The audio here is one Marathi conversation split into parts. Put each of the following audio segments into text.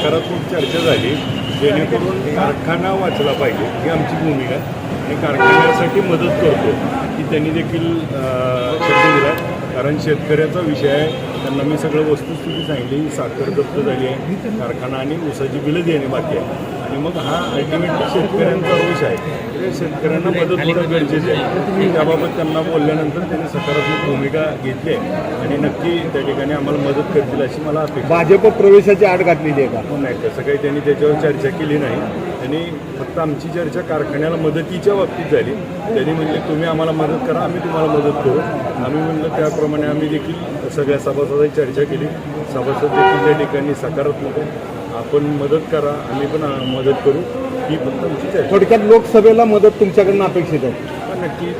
सकारात्मक चर्चा झाली. जेणेकरून कारखाना वाचला पाहिजे ही आमची भूमिका आहे. आणि कारखान्यासाठी मदत करतो की त्यांनी देखील शब्द दिला. कारण शेतकऱ्याचा विषय आहे. त्यांना मी सगळं वस्तुस्थिती सांगितली साखर जप्त झाली आहे. कारखाना आणि ऊसाची बिलं देणे बाकी आहे. आणि मग हा अल्टिमेटली शेतकऱ्यांचा रोष आहे. ते शेतकऱ्यांना मदत होणं गरजेचं आहे. त्याबाबत त्यांना बोलल्यानंतर त्यांनी सकारात्मक भूमिका घेतली आहे. आणि नक्की त्या ठिकाणी आम्हाला मदत करतील अशी मला अपेक्षा. भाजप प्रवेशाची आड घातलेली आहे का? नाही तसं काही त्यांनी त्याच्यावर चर्चा केली नाही. त्यांनी फक्त आमची चर्चा कारखान्याला मदतीच्या बाबतीत झाली. त्यांनी म्हणले तुम्ही आम्हाला मदत करा आम्ही तुम्हाला मदत करू. आम्ही म्हणलं त्याप्रमाणे आम्ही देखील सगळ्या सभासदांची चर्चा केली. सभासद देखील त्या ठिकाणी सकारात्मक. आपण मदत करा आम्ही पण मदत करू. ही फक्त आमची चर्चा थोडक्यात लोकसभेला मदत तुमच्याकडनं अपेक्षित आहे. पण नक्की.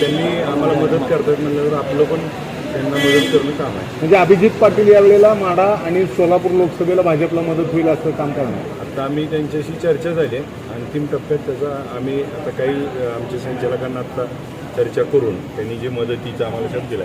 त्यांनी आम्हाला मदत करतात म्हणलं तर आपलं पण त्यांना मदत करणं काम आहे. म्हणजे अभिजित पाटील यावेळेला माडा आणि सोलापूर लोकसभेला भाजपला मदत होईल असं काम करणार. आता आम्ही त्यांच्याशी चर्चा झाली. आहे. अंतिम टप्प्यात त्याचा आम्ही आता काही आमच्या संचालकांना आता चर्चा करून त्यांनी जे मदतीचा आम्हाला शब्द दिला